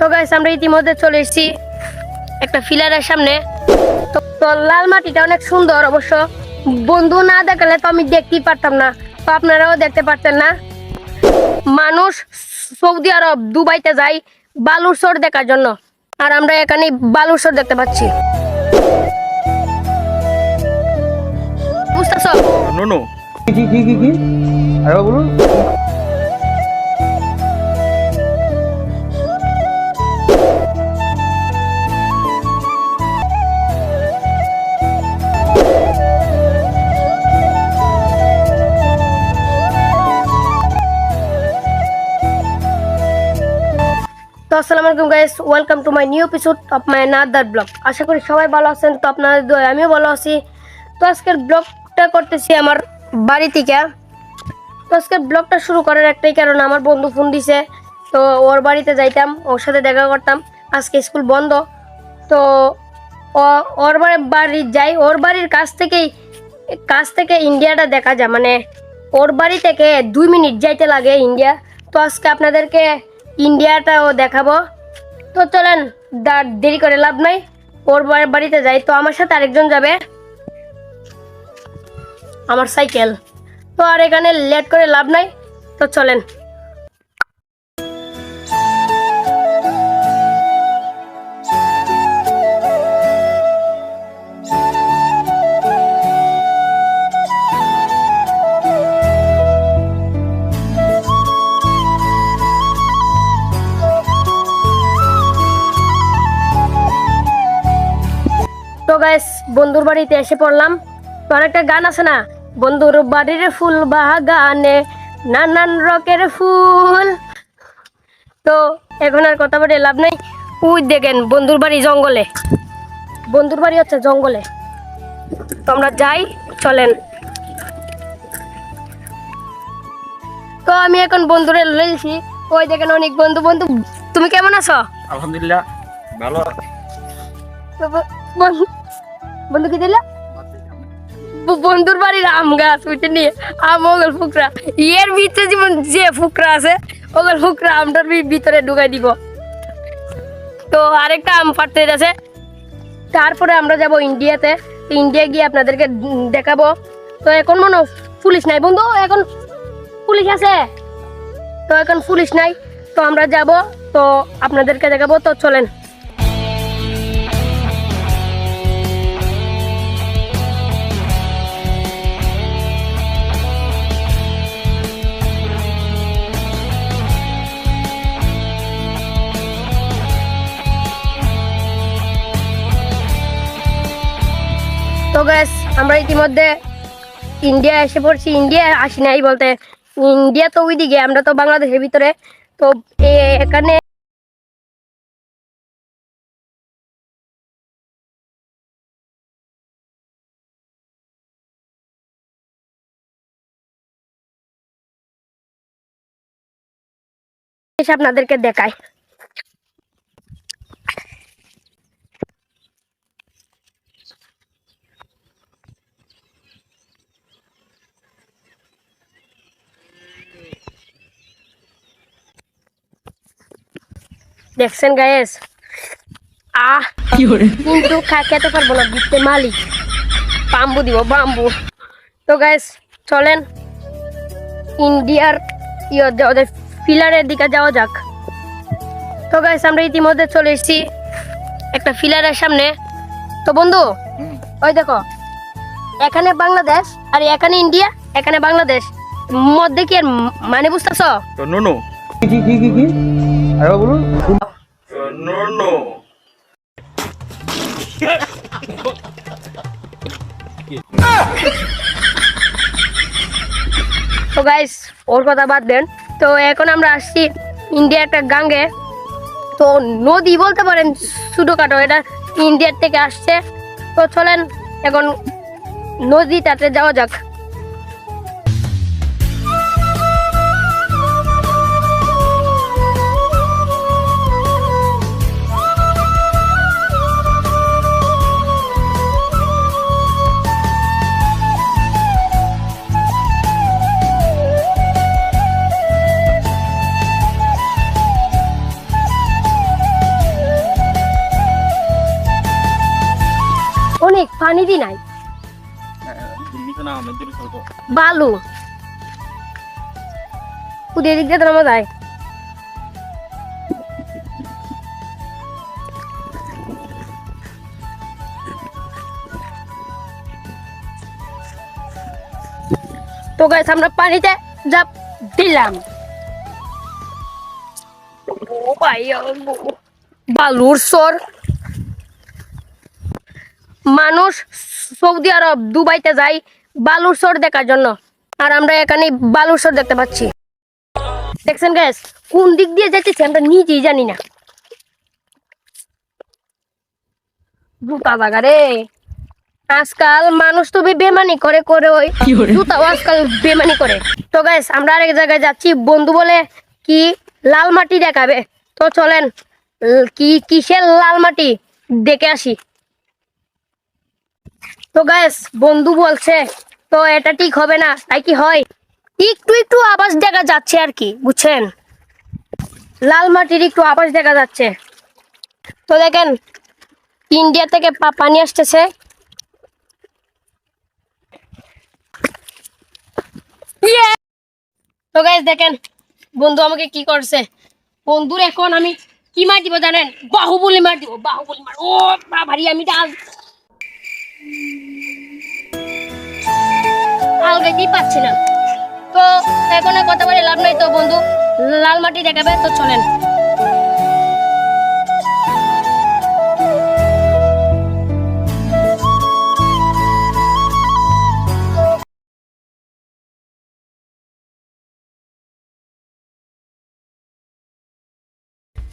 তো গাইস আমরা ইতিমধ্যে চলে এসেছি একটা ফিলারের সামনে। তো লাল মাটিটা অনেক সুন্দর অবশ্য। বন্ধু না দেখালে তো আমি দেখতেই পারতাম না। তো আপনারাও দেখতে পারতেন না। মানুষ সৌদি আরব, দুবাইতে যায় বালুর চর দেখার জন্য। আর আমরা এখানে বালুর চর দেখতে পাচ্ছি। বুঝতেছ? No no. কি কি কি কি আরেকবার বলুন তো আসসালামু আলাইকুম guys welcome to my new episode of my another blog আশা করি সবাই ভালো আছেন, তো আপনাদের দোয়ায় আমিও ভালো আছি। তো আজকের ব্লগটা করতেছি আমার বাড়ি থেকে। তো আজকের ব্লগটা শুরু করার একটাই কারণ, আমার বন্ধু ফোন দিছে, তো ওর বাড়িতে যাইতাম, ওর সাথে দেখা করতাম। আজকে স্কুল বন্ধ, তো ওর বাড়ি যাই, ওর বাড়ির কাছ থেকেই, কাছ থেকে ইন্ডিয়াটা দেখা যায়। মানে ওর বাড়ি থেকে দুই মিনিট যাইতে লাগে ইন্ডিয়া। তো আজকে আপনাদেরকে ইন্ডিয়াটাও দেখাবো। তো চলেন দেরি করে লাভ নাই। ওর বাড়িতে যাই, তো আমার সাথে আরেকজন যাবে। আমার সাইকেল। তো আর এখানে লেট করে লাভ নাই। তো চলেন। গাইস বন্ধুর বাড়িতে এসে পড়লাম। তো অনেকটা গান আছে না? বন্ধুর বাড়ির ফুল বাগানে নানান রকের ফুল। তো এখন আর কথা বলে লাভ নাই। উই দেখেন বন্ধুর বাড়ি জঙ্গলে। বন্ধুর বাড়ি হচ্ছে জঙ্গলে। তো আমরা যাই চলেন। তো আমি এখন বন্ধুরে লইছি ওই দেখেন অনেক বন্ধু বন্ধু। তুমি কেমন আছো? আলহামদুলিল্লাহ ভালো তো বন্ধু বন্ধু কি দিলা? বন্ধুর বাড়ির আম গাছ আম, ওগল, ফুকরা। ভিতরে যে ফুকরা আছে, ওগল, ফুকরা আমটার ভিতরে ঢুকাই দিব। তো আরেকটা আম আছে তারপরে আমরা যাব ইন্ডিয়াতে। ইন্ডিয়া গিয়ে আপনাদেরকে দেখাবো। তো এখন মনে পুলিশ নাই। বন্ধু, এখন পুলিশ আছে। তো এখন পুলিশ নাই। তো আমরা যাব। তো আপনাদেরকে দেখাবো। তো চলেন। আমরা ইতিমধ্যে ইন্ডিয়া এসে পড়ছি। ইন্ডিয়া আসি নাই বলতে। ইন্ডিয়া তো ওইদিকে, আমরা তো বাংলাদেশের ভিতরে। তো এখানে আপনাদেরকে দেখাই। দেখছেন গায়েস আহ কিন্তু খেতে পারব না দিতে মালিক। বাম্বু দিব বাম্বু। তো গায়েস চলেন। ইন্ডিয়ার ইয়ে ওদের ফিলারের দিকে যাওয়া যাক। তো গাইস আমরা ইতিমধ্যে চলে এসেছি একটা ফিলারের সামনে। তো বন্ধু ওই দেখো এখানে বাংলাদেশ আর এখানে ইন্ডিয়া এখানে বাংলাদেশ। মধ্যে কি আর মানে বুঝতেছ? তো নো নো কি কি কি? কি বলুন। No no. তো গাইস ওর কথা বাদ দেন। তো এখন আমরা আসছি ইন্ডিয়া একটা গাঙ্গে। তো নদী বলতে পারেন ছোটোখাটো এটা ইন্ডিয়ার থেকে আসছে। তো চলেন এখন নদীটাতে যাওয়া যাক। পানি নাই। বালু। উদিয়ে দিক দিয়ে নামা যায়। তো গাইস আমরা পানিতে যা দিলাম। ও ভাই বালুর সর মানুষ সৌদি আরব দুবাইতে যায় বালুর সর দেখার জন্য। আর আমরা এখানে বালুর সর দেখতে পাচ্ছি। দেখছেন গ্যাস কোন দিক দিয়ে যাচ্ছি আমরা নিজেই জানি না। জুতা রে। আজকাল মানুষ তো বেমানি করে করে ওই জুতাও আজকাল বেমানি করে। তো গ্যাস আমরা আরেক জায়গায় যাচ্ছি। বন্ধু বলে কি লাল মাটি দেখাবে? তো চলেন কি কিসের লাল মাটি? দেখে আসি। তো গ্যাস বন্ধু বলছে, তো এটা ঠিক হবে না, তাই কি হয়? একটু একটু আবাস দেখা যাচ্ছে আর কি, বুঝছেন? লাল মাটির একটু আবাস দেখা যাচ্ছে। তো দেখেন ইন্ডিয়া থেকে পানি আসতেছে। তো গাইস দেখেন, বন্ধু আমাকে কি করছে? বন্ধুর এখন আমি কি মার দিব জানেন? বাহুবলি মার দিব, বাহুবলি মার। ও ভারী আমি ডাল আলগাইতেই পাচ্ছি না তো এখন কথা বলে লাভ নাই তো বন্ধু, লাল মাটি দেখাবে তো চলেন।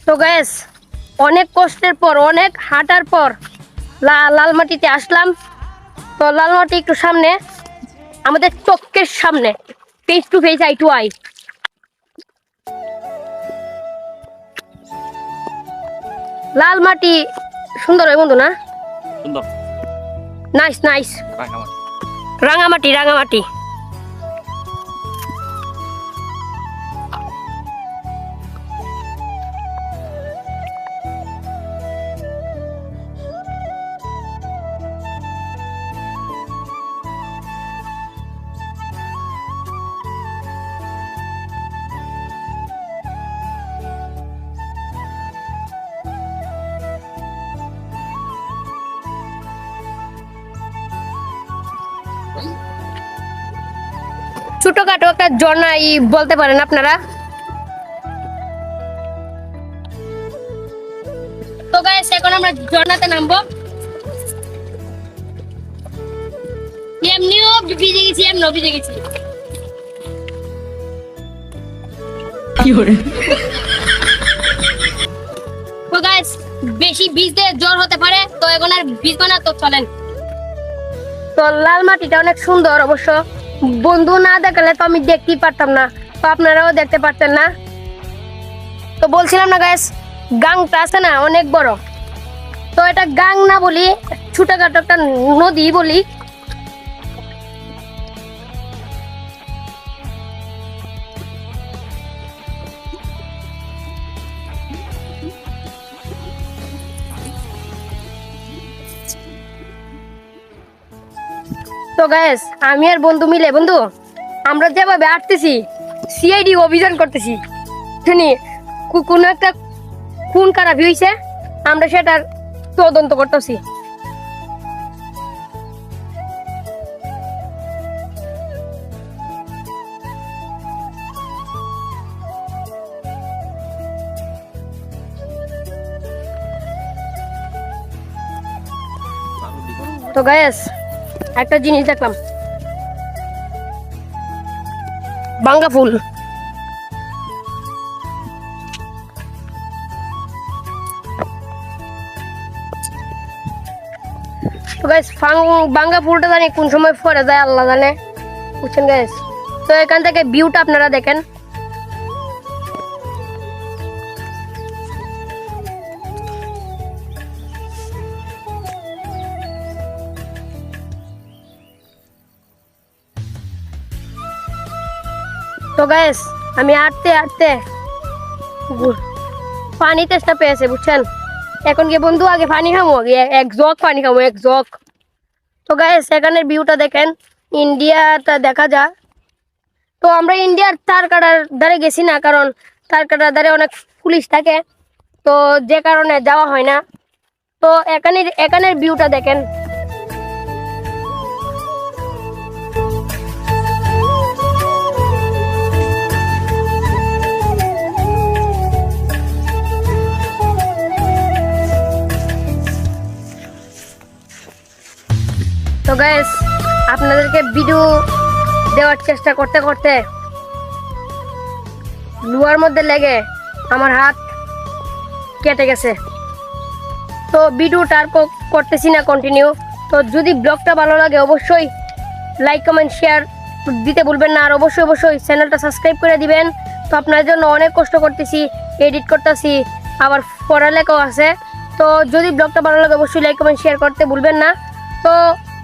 তো গ্যাস অনেক কষ্টের পর, অনেক হাঁটার পর লাল মাটিতে আসলাম। তো লাল মাটি একটু সামনে আমাদের চোখের সামনে face to face eye to eye লাল মাটি সুন্দর হয় বন্ধু না? সুন্দর। Nice nice Rangamati Rangamati. ছোটখাটো একটা ঝর্ণাই বলতে পারেন আপনারা? তো গাইস এখন আমরা ঝর্ণাতে নামবো। এমনিও ভিজে গেছি এমনিও ভিজে গেছি তো গাইস বেশি ভিজতে জ্বর হতে পারে তো এখন আর ভিজবে না তো চলেন। তো লাল মাটিটা অনেক সুন্দর অবশ্য। বন্ধু না দেখালে তো আমি দেখতেই পারতাম না, তো আপনারাও দেখতে পারতেন না। তো বলছিলাম না গ্যাস গাংটা আছে না, অনেক বড়। তো এটা গাং না বলি, ছোটখাটো একটা নদী বলি। তো গ্যাস আমি আর বন্ধু মিলে, বন্ধু, আমরা যেভাবে আটতেছি সিআইডি অভিযান করতেছি, শুনি কোনো একটা খুন খারাপ হয়েছে আমরা সেটার তদন্ত করতেছি। তো গ্যাস একটা জিনিস দেখলাম। বাঙ্গা ফুল। গাইস বাঙ্গা ফুলটা জানি কোন সময় ফরে যায়, আল্লাহ জানে। বুঝছেন গাইস তো এখান থেকে ভিউটা আপনারা দেখেন। তো গাইস আমি আটতে আটতে পানি তেষ্টা পেয়েছে, বুঝছেন? এখন কি বন্ধু, আগে পানি খামো এক জগ পানি খামো, এক জগ। তো গাইস এখানের ভিউটা দেখেন, ইন্ডিয়াটা দেখা যায় তো আমরা ইন্ডিয়ার তার কাটার ধারে গেছি না, কারণ তার কাটার ধারে অনেক পুলিশ থাকে। তো যে কারণে যাওয়া হয় না। তো এখানের এখানের ভিউটা দেখেন। তো গাইস আপনাদেরকে ভিডিও দেওয়ার চেষ্টা করতে করতে লুয়ার মধ্যে লেগে আমার হাত কেটে গেছে। তো ভিডিওটা আর করতেছি না কন্টিনিউ তো যদি ব্লগটা ভালো লাগে অবশ্যই লাইক কমেন্ট শেয়ার দিতে ভুলবেন না। আর অবশ্যই অবশ্যই চ্যানেলটা সাবস্ক্রাইব করে দিবেন। তো আপনার জন্য অনেক কষ্ট করতেছি এডিট করতেছি, আবার পড়ালেখাও আছে। তো যদি ব্লগটা ভালো লাগে অবশ্যই লাইক কমেন্ট শেয়ার করতে ভুলবেন না। তো